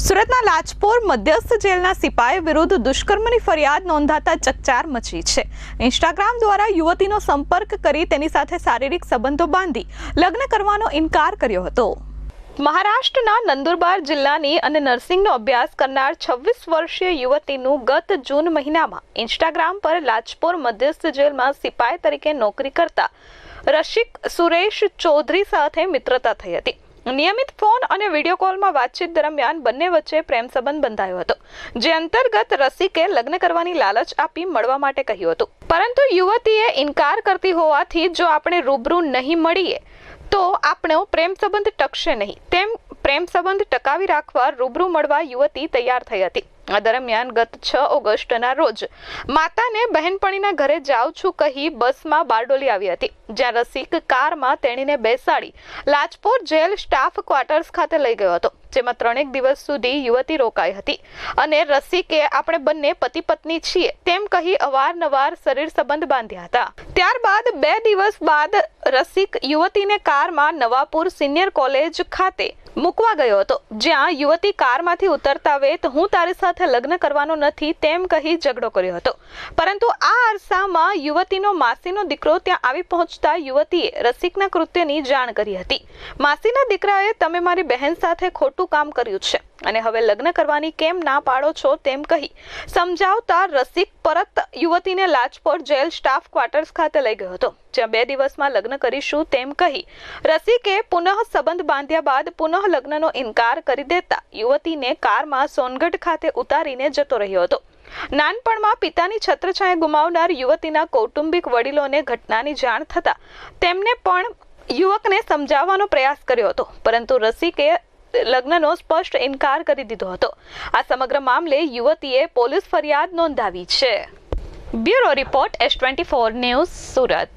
સુરતના લાજપોર મધ્યસ્થ જેલના સિપાઈ વિરુદ્ધ દુષ્કર્મની ફરિયાદ નોંધાતા ચકચાર મચી છે. ઇન્સ્ટાગ્રામ દ્વારા યુવતીનો સંપર્ક કરી તેની સાથે શારીરિક સંબંધો બાંધી લગ્ન કરવાનો ઇનકાર કર્યો હતો. મહારાષ્ટ્રના નંદુરબાર જિલ્લાની અને નર્સિંગનો અભ્યાસ કરનાર છવ્વીસ વર્ષીય યુવતીનું ગત જૂન મહિનામાં ઇન્સ્ટાગ્રામ પર લાજપોર મધ્યસ્થ જેલમાં સિપાઈ તરીકે નોકરી કરતા રશિક સુરેશ ચૌધરી સાથે મિત્રતા થઈ હતી. નિયમિત ફોન અને વીડિયો કોલમાં વાતચીત દરમિયાન બંને વચ્ચે પ્રેમ સંબંધ બંધાયો હતો, જે અંતર્ગત રસિકે લગ્ન કરવાની લાલચ આપી મળવા માટે કહ્યું હતું. પરંતુ યુવતીએ ઇનકાર કરતી હોવાથી જો આપણે રૂબરૂ નહીં મળીએ, તો આપણો પ્રેમ સંબંધ ટકશે નહીં. તેમ પ્રેમ સંબંધ ટકાવી રાખવા રૂબરૂ મળવા યુવતી તૈયાર થઈ હતી. આ દરમિયાન ગત છ ઓગસ્ટના રોજ માતાને બહેનપણીના ઘરે જાઉં છું કહી બસમાં બારડોલી આવી હતી. જ્યાં રસિક કારમાં તેણીને બેસાડી લાજપોર જેલ સ્ટાફ ક્વાર્ટર્સ ખાતે લઈ ગયો હતો, જેમાં ત્રણેક દિવસ સુધી યુવતી રોકાઈ હતી. અને રસિકે આપણે બંને પતિ પત્ની છીએ તેમ કહી અવારનવાર શરીર સંબંધ બાંધ્યા હતા. ત્યારબાદ બે દિવસ બાદ રસિક યુવતીને કારમાં નવાપુર સિનિયર કોલેજ ખાતે મૂકવા ગયો હતો. જ્યાં યુવતી કારમાંથી ઉતરતા વેત હું તારી સાથે લગ્ન કરવાનો નથી તેમ કહી ઝઘડો કર્યો હતો. પરંતુ આ અરસામાં યુવતીનો માસીનો દીકરો ત્યાં આવી પહોંચતા યુવતીએ રસિકના કૃત્યની જાણ કરી હતી. માસીના દીકરાએ, તમે મારી બહેન સાથે ખોટું કામ કર્યું છે. અને હવે લગ્ન કરવાની કેમ ના પાડો છો તેમ કહી સમજાવતા રસિક પરત યુવતીને લાજપોર જેલ સ્ટાફ ક્વાર્ટર્સ ખાતે લઈ ગયો હતો. જ્યાં બે દિવસમાં લગ્ન કરીશું તેમ કહી રસિકે પુનઃ સંબંધ બાંધ્યા બાદ પુનઃ લગ્નનો ઇનકાર કરી દેતા યુવતીને કારમાં સોનગઢ ખાતે ઉતારીને જતો રહ્યો હતો. નાનપણમાં પિતાની છત્રછાયા ગુમાવનાર યુવતીના કૌટુંબિક વડીલોને ઘટનાની જાણ થતા તેમને પણ યુવકને સમજાવવાનો પ્રયાસ કર્યો હતો. પરંતુ રસિકે લગ્નનો સ્પષ્ટ ઇનકાર કરી દીધો હતો. આ સમગ્ર મામલે યુવતીએ પોલીસ ફરિયાદ નોંધાવી છે. Bureau report S twenty four news, Surat.